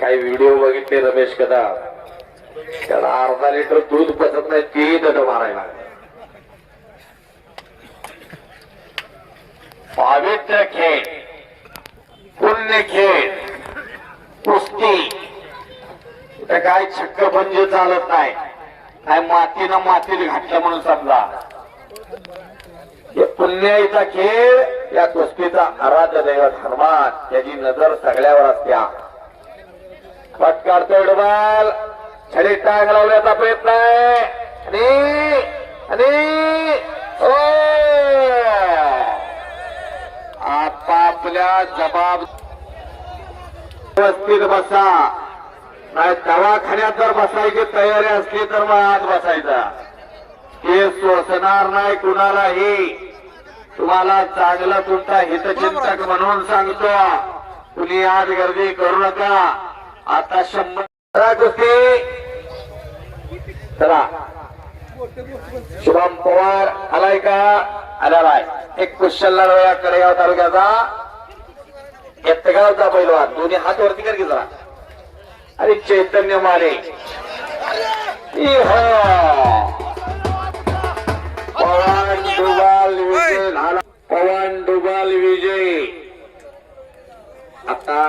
काही व्हिडिओ बघितले रमेश कदा? त्याला अर्धा लिटर दूध बसत नाही तेही दड मारायला. पवित्र खेळ पुण्य खेळ कुस्ती. इथं काय छक्क पंजे चालत नाही. काय मातीनं मातीत घातलं म्हणून समजा. पुण्याचा पुण्याईचा खेळ. या कुस्तीचा आराध्य दैवत हनुमान त्याची नजर सगळ्यावर असत्या पट डुबाल. छडी टांग लावण्याचा प्रयत्न आहे. आणि आणि ओ! आपापल्या जबाब व्यवस्थित बसा. नाही दवाखान्यात जर बसायची तयारी असली तर मग आज बसायचा. हे सोसणार नाही कुणालाही. तुम्हाला चांगलं तुमचा हितचिंतक म्हणून सांगतो. तुम्ही आज गर्दी करू नका. आता शंभर गोष्टी चला. शुभम पवार आलाय का आलेला आहे एक कुशल लढवया कडेगाव तालुक्याचा. येतगावचा पैलवान. दोन्ही हात वरती कर जरा. आणि चैतन्य माने. हो पवन डुबाल विजयी आता